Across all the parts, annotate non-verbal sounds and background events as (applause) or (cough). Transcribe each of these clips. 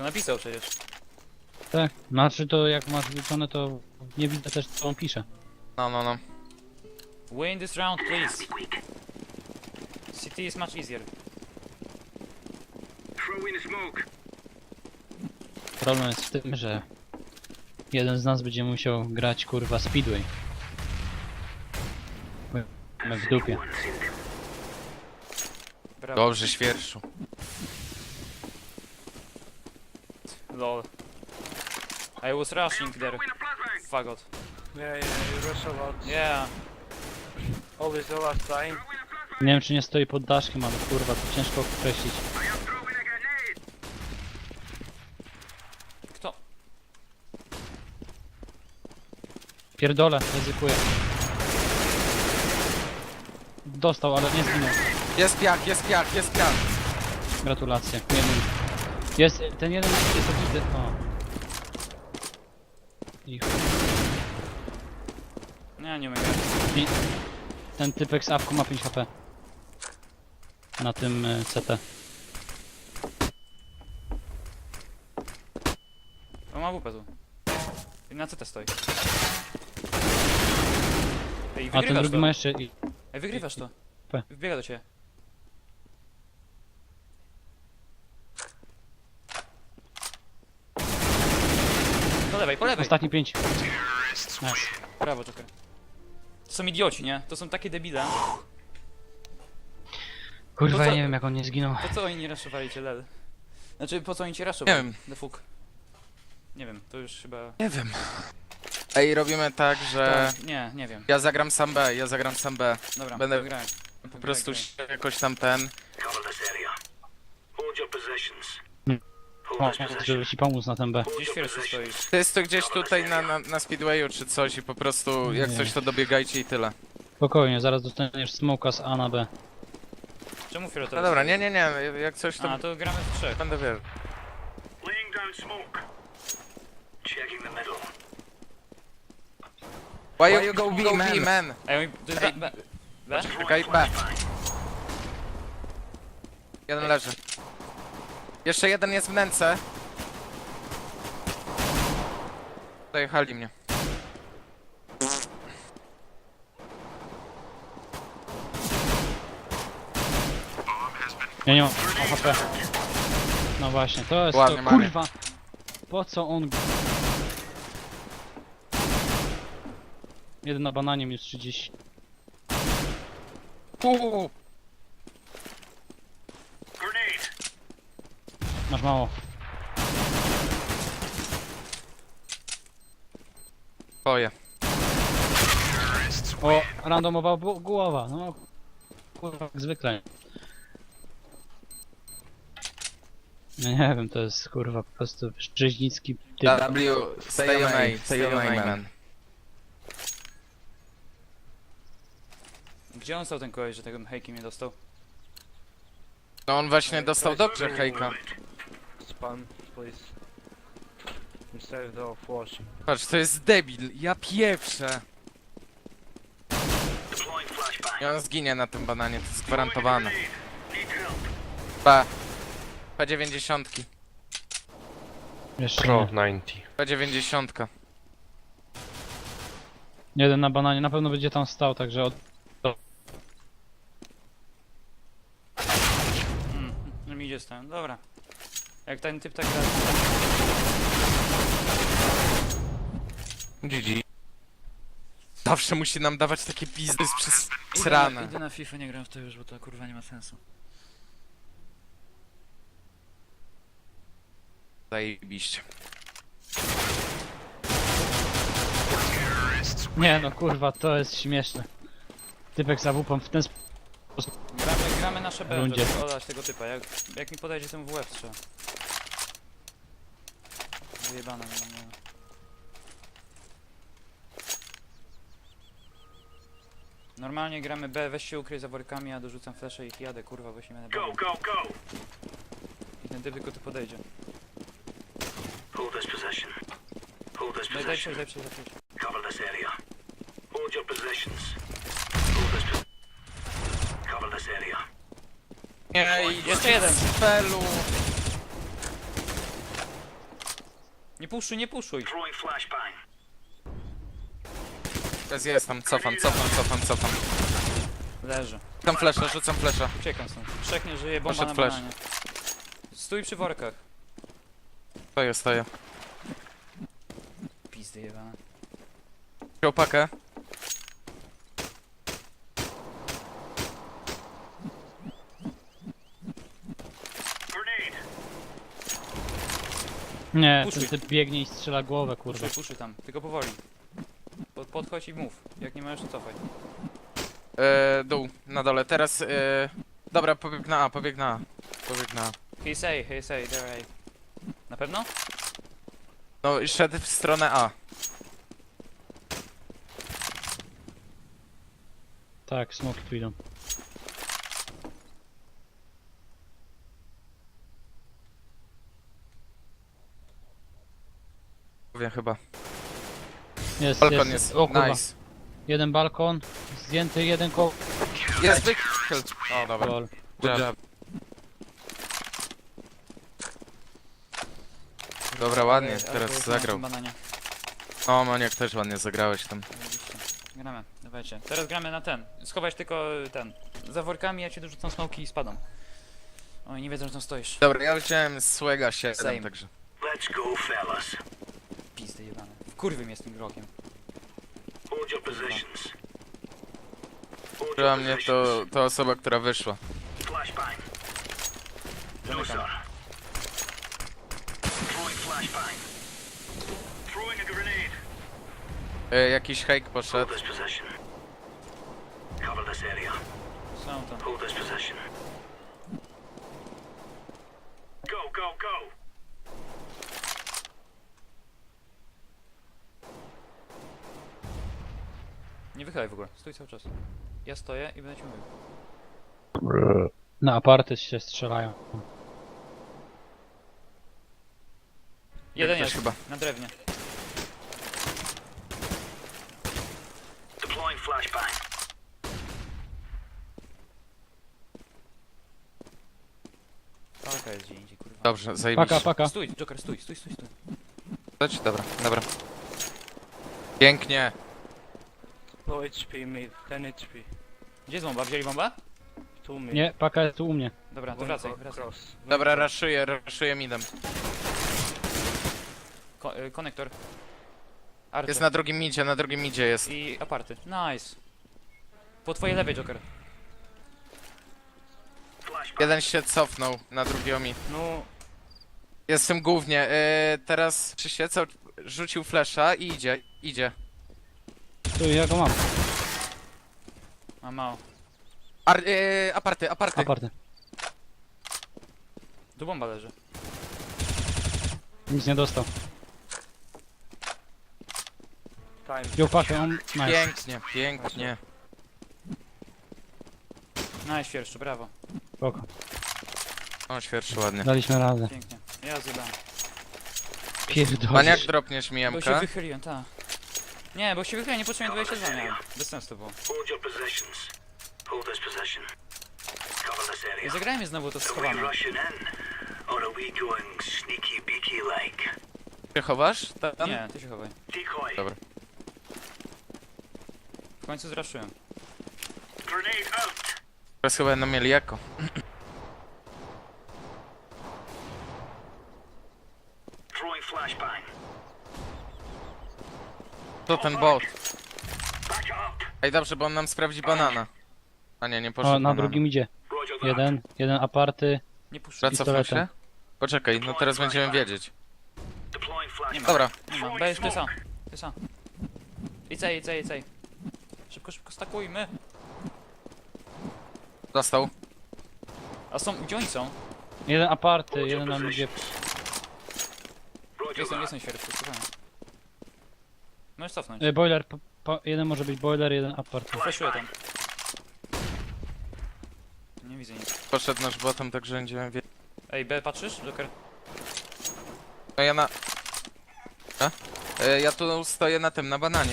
To napisał przecież. Tak. Znaczy to jak masz wliczone to nie widzę też co on pisze. No, no, no. Win this round, please. CT is much easier. Problem jest w tym, że jeden z nas będzie musiał grać kurwa Speedway. My- My w dupie. Brawo. Dobrze, świerszu. Lol. I was rushing there. Fagot. Yeah, yeah, you rush a lot. Yeah. Always the last time. Nie wiem czy nie stoi pod daszkiem, ale kurwa to ciężko określić. Kto? Pierdolę, ryzykuję. Dostał, ale nie zginął. Jest piach, jest piach, jest piach. Gratulacje. Jeden. Jest, ten jeden jest obity. O. I chuj. Nie, nie umiem. I ten typek z awku ma 5 HP. Na tym y, CT. On ma WP tu. I na CT stoi. Ej, A ten wygrywasz drugi to. ma jeszcze... i- Ej, wygrywasz to. P. Wbiega do ciebie. Po lewej, po lewej. Ostatni 5. Nice. Brawo, Joker. To są idioci, nie? To są takie debile. Kurwa, To ja nie wiem jak on nie zginął. Po co oni nie raszowali cię, lel? Znaczy, po co oni cię raszowali? Nie wiem. The fuck. Nie wiem, to już chyba... Nie wiem. Ej, robimy tak, że... To... Nie, nie wiem. Ja zagram sam B, ja zagram sam B. Dobra, Będę- grałem. Po prostu się jakoś tam ten... Cover this area. Hold your positions. Position. żeby ci pomóc na ten B. Gdzieś pierwszy stoisz. To jest to gdzieś tutaj na, na, na Speedwayu czy coś i po prostu jak Nie. coś to dobiegajcie i tyle. Spokojnie, zaraz dostaniesz smoka z A na B. Czemu fioletowy? No dobra, nie, nie, nie, jak coś to A, to gramy w trzech. będę wiedział. Laying down smoke. Checking the middle. Why you go B, man? man? Ej, oni- to jest B, B. B? Czekaj, B. Jeden leży. Jeszcze jeden jest w nęce. Zajechali mnie. Ja nie mam HP. No właśnie, to jest Ładnie, to, kurwa. Po co on... Jeden na bananie minus 30. Uuu, Masz mało. Twoje. O, randomowa bu- głowa, no. Kurwa, jak zwykle. No nie wiem, to jest kurwa po prostu rzeźnicki typ. W, stay on stay on man. Gdzie on stał ten koleś, że tego hejki mnie dostał? No on właśnie dostał dobrze hejka. Spam, please. Instead of flashing. Patrz, to jest debil, ja pieprzę. I on zginie na tym bananie, to jest gwarantowane. Help. B. P90. Jeszcze Pro nie. 90. P90. Jeden na bananie, na pewno będzie tam stał, także od... Hmm, no mi idzie stałem. Dobra. Jak ten typ tak gra... GG. Zawsze musi nam dawać takie pizdy przez Idę srane. idę na FIFA, nie gram w to już, bo to kurwa nie ma sensu. Zajebiście. Nie no kurwa, to jest śmieszne. Typek za wupą w ten sposób. Gramy, gramy nasze B, Rundzie. żeby olać tego typa. Jak, jak mi podejdzie, to mu w łeb strzela. Wyjebane. No, no. Normalnie gramy B, weź się ukryj za workami, ja dorzucam flesze i jadę, kurwa, bo się będę Go, bawił. go, go. I ten typ tylko tu podejdzie. Hold this position. Hold this Daj, daj position. przejść, daj daj. Cover this area. Hold your positions. Hold this position. Cover this area. Nie, Jeszcze jeden! Felu. Nie puszuj, nie puszuj. Jest, jestem, cofam, cofam, cofam, cofam. Leży. Rzucam flesza, rzucam flesza. Uciekam stąd. Trzech nie żyje, bomba Poszedł na flash. bananie. Stój przy workach. Stoję, stoję. Pizdy jebane. Wziął pakę. Nie, Puszuj. ten typ biegnie i strzela głowę, kurwa. Puszuj, puszuj tam, tylko powoli. Pod, podchodź i mów. Jak nie możesz, to cofaj. E, dół, na dole. Teraz, e, dobra, pobieg na A, pobieg na A. Pobieg na A. He say, he say, there I. Na pewno? No i szedł w stronę A. Tak, smoki tu idą. Wiem chyba. Jest, Balkon jest. jest, O kurwa. nice. Jeden balkon, zdjęty, jeden koło. Jest wychyl. O, dobra. Gol. Good job. Dobra, ładnie, ale teraz na zagrał. tym bananie. O, Maniak też ładnie zagrałeś tam. Zajebiście. Gramy, dawajcie. Teraz gramy na ten. Schować tylko ten. Za workami ja ci dorzucam smoki i spadam. Oj, nie wiedzą, że tam stoisz. Dobra, ja wziąłem Swega 7, Same. także. Let's go, fellas. Wkurwy mnie z tym grokiem. Hold your positions. Hold Dla your mnie to, positions. osoba, która wyszła. Flashbang. No, sir. Throwing flashbang. Throwing a grenade. E, jakiś Hold poszedł. this position. Cover this area. Są tam. Hold this position. Go, go, go. Nie wychylaj w ogóle. Stój cały czas. Ja stoję i będę ci mówił. Na aparty się strzelają. Jeden jest. chyba. Na drewnie. Deploying flashbang. Paka jest gdzie indziej, kurwa. Dobrze, zajebiście. Paka, paka. Stój, Joker, stój, stój, stój, stój. Chodź? Dobra, dobra. Pięknie. Low HP mid, 10 HP. Gdzie jest bomba? Wzięli bombę? Two mid. Nie, paka jest tu u mnie. Dobra, to One wracaj, cro- wracaj. cross. Dobra, raszuję, raszuję midem. Ko y, konektor. Archer. Jest na drugim midzie, na drugim midzie jest. I aparty. Nice. Po twojej lewej, Joker. Jeden się cofnął na drugiego mid. No, Jestem głównie. E, teraz przysiecał, rzucił flesza i idzie, idzie. Tu ja go mam. Mam mało. Ar, e, aparty, aparty. Aparty. Tu bomba leży. Nic nie dostał. time. Wziął pakę, on... Nice. Pięknie, pięknie. Nice, świerszczu, brawo. Spoko. O, świerszy ładnie. Daliśmy radę. Pięknie. Ja zjebałem. Pierdolisz. Maniak, dropniesz mi Bo się MK? wychyliłem, tak. Nie, bo się wychyliłem, nie potrzebuję 22 miałem. Bez sensu to było. I zagrajmy znowu to schowane. Się chowasz? Tam? Nie, ty się chowaj. Dobra. W końcu zraszyłem. Grenade out. Teraz chyba będą mieli jako. To ten bot. Ej, dobrze, bo on nam sprawdzi banana. A nie, nie poszedł O, na banana. drugim idzie. Jeden, jeden aparty. Nie pistoletem. się? Poczekaj, no teraz będziemy wiedzieć. Nie ma. Dobra, Nie ma. B jest tysa. Tysa. Icej, icej, icej. Szybko, szybko stakujmy. dostał. A są, gdzie oni są? Jeden aparty, jeden nam idzie. Roger Jestem, that. jestem Możesz cofnąć. E, Boiler, po, po, jeden może być boiler, jeden aparty. Flashuję tam. Nie widzę nic. Poszedł nasz botem, także będziemy wiedzieć. Ej, B patrzysz, Joker? No ja na... A? E, ja tu stoję na tym, na bananie.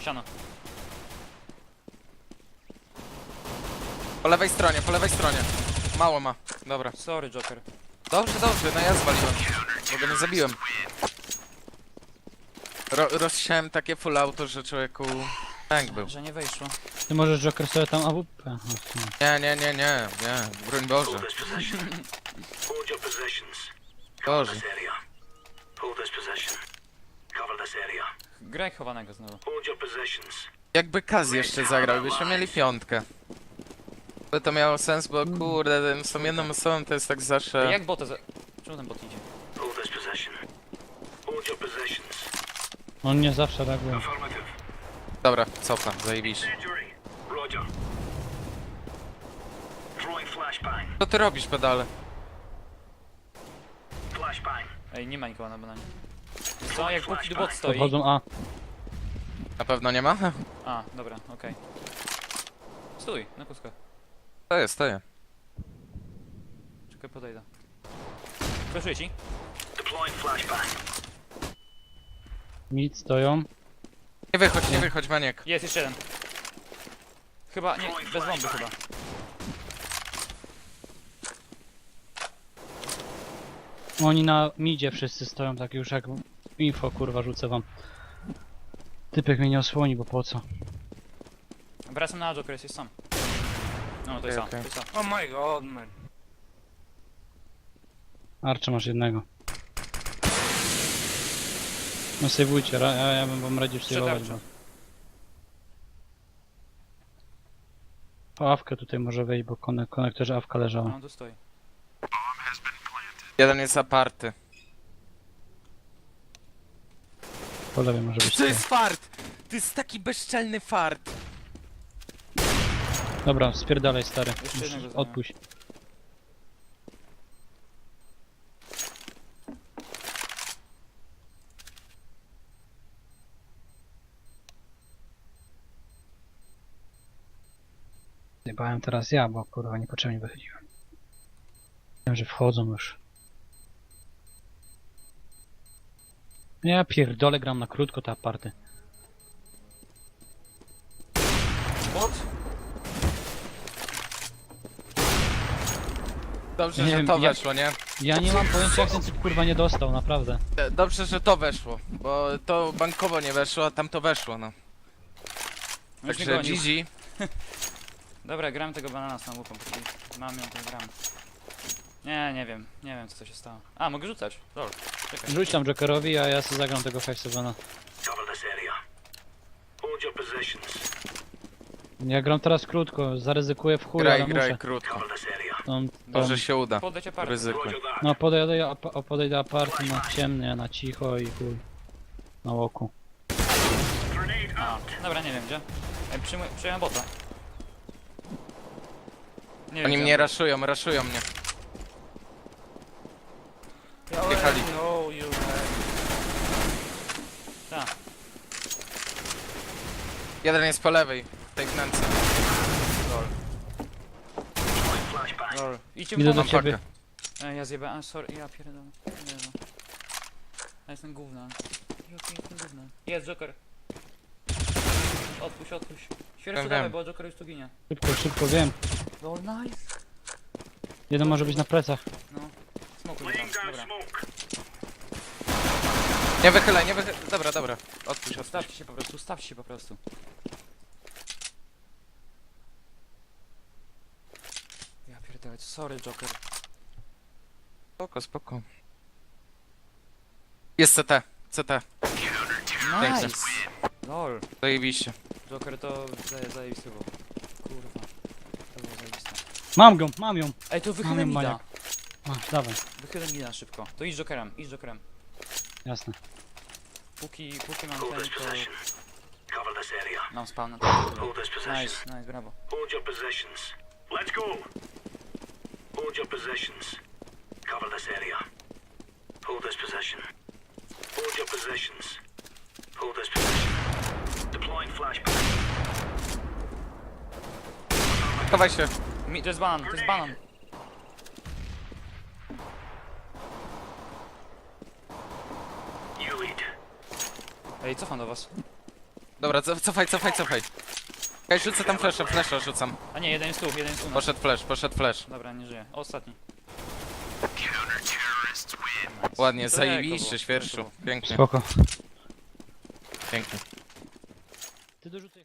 Siano. Po lewej stronie, po lewej stronie. Mało ma. Dobra. Sorry, Joker. Dobrze, dobrze, no ja zwaliłem. Bo go nie zabiłem. Ro rozsiałem takie full auto, że człowieku... Tank był. Że nie wejszło. Ty możesz Joker sobie tam AWP. Nie, nie, nie, nie, nie. Broń Boże. Hold your positions. Boże. This area. Hold this position. Cover this area. Graj chowanego znowu. Hold your positions. Jakby Kaz jeszcze zagrał, byśmy mieli piątkę. By to miało sens, bo kurde, tym są jedną osobą to jest tak zawsze... Jak botę za... Czemu ten bot idzie? Hold this position. Hold your positions. On nie zawsze reaguje. Dobra, cofam, zajebiście. Incendiary. Roger. Throwing flashbang. Co ty robisz, pedale? Flashbang. Ej, nie ma nikogo na bananie. Co, jak póki bot stoi... Podchodzą A. Na pewno nie ma? A, dobra, okej. Stój, na kusko. To jest, to jest. Czekaj, podejdę. Flashuję ci. Deploying flashbang. Mid stoją. Nie wychodź, nie wychodź, maniek. Jest, jeszcze jeden. Chyba, nie, bez bomby chyba. Oni na midzie wszyscy stoją, tak już jak info kurwa rzucę wam. Typek mnie nie osłoni, bo po co? Wracam na Joker, jest sam. No, to jest sam, okej. to jest sam. Oh my god, man. Arcze masz jednego. No sejwujcie, ra- ja, ja bym wam radził sejwować. Bo... Po awkę tutaj może wejść, bo konek konektorze awka leżała. No, tu stoi. Jeden jest aparty. Po lewej może być. To tutaj. jest fart! To jest taki bezczelny fart! Dobra, spierdalaj stary. Jeszcze Musisz- jednego Odpuść. Zjebałem teraz ja, bo kurwa niepotrzebnie wychodziłem. Wiem, że wchodzą już. Ja pierdolę gram na krótko te aparty. Bot? Dobrze, Nie że wiem, to jak- weszło, nie? Ja nie mam pojęcia jak ten typ kurwa nie dostał, naprawdę. E, Dobrze, że to weszło, bo to bankowo nie weszło, a tam to weszło, no. Także. GG. (laughs) Dobra, gram tego banana z łupą, póki mam ją, to gram. Nie, nie wiem, nie wiem co to się stało. A, mogę rzucać, lol, czekaj. Rzuć tam Jokerowi, a ja sobie zagram tego 5 Cover this area. Hold your positions. Ja gram teraz krótko, zaryzykuję w chuj, Graj, ale graj muszę. krótko. Cover this area. Tą, tą, Może się uda. Parę. Ryzykuj. Roger that. no podejdę, ap- o, podejdę aparty na ciemny, na cicho i chuj. Na łoku. Grenade out. dobra, nie wiem gdzie. Ej, przyjmuję, przyjąłem bota. Nie Oni mnie raszują, raszują mnie. Yeah, well, Jechali. I know you have. Tak, Jeden jest po lewej, w tej wnęce. Lol. Idźcie Idę mu do pomóc. ciebie. Ej, ja zjebałem, sorry, ja pierdolę. Jezu. Ja jestem gówna. Jestem gówna. Jest Joker. Odpuść, odpuść. Wiem, dawaj, wiem. bo Joker już tu ginie. Szybko, szybko, wiem. Lol, nice. Jeden może być na plecach. No, smokuj tam, dobra. Nie wychylaj, nie wychylaj. Dobra, dobra. Odpuść, odpuść. Stawcie się po prostu, stawcie się po prostu. Ja pierdolę, sorry Joker. Spoko, spoko. Jest CT, CT. Nice! Lol, Zajebiście. Joker to zaje, zajebisty był. Kurwa. To było zajebiste. Mam go, mam ją. Ej, to wychylę Mamy mida. maniak. Masz, dawaj. Wychylę mida szybko. To idź Jokerem, idź Jokerem. Jasne. Póki, póki mam ten, to. Cover this area. mam spawn. Hold this position. Nice, nice, brawo. Hold your positions. Let's go. Hold your positions. Cover this area. Hold this position. Hold your positions. Hold this position. Deploying flashbang. Chowaj się. Mi, to jest banan, to jest banan. You lead. Ej, cofam do was. Dobra, co- cofaj, cofaj, cofaj. Ja rzucę tam flasha, flasha rzucam. A nie, jeden jest tu, jeden jest tu. Poszedł flash, poszedł flash. Dobra, nie żyje. Ostatni. Ładnie, To zajebiście, było, świerszu. Pięknie, Spoko. pięknie. Ty dorzucaj.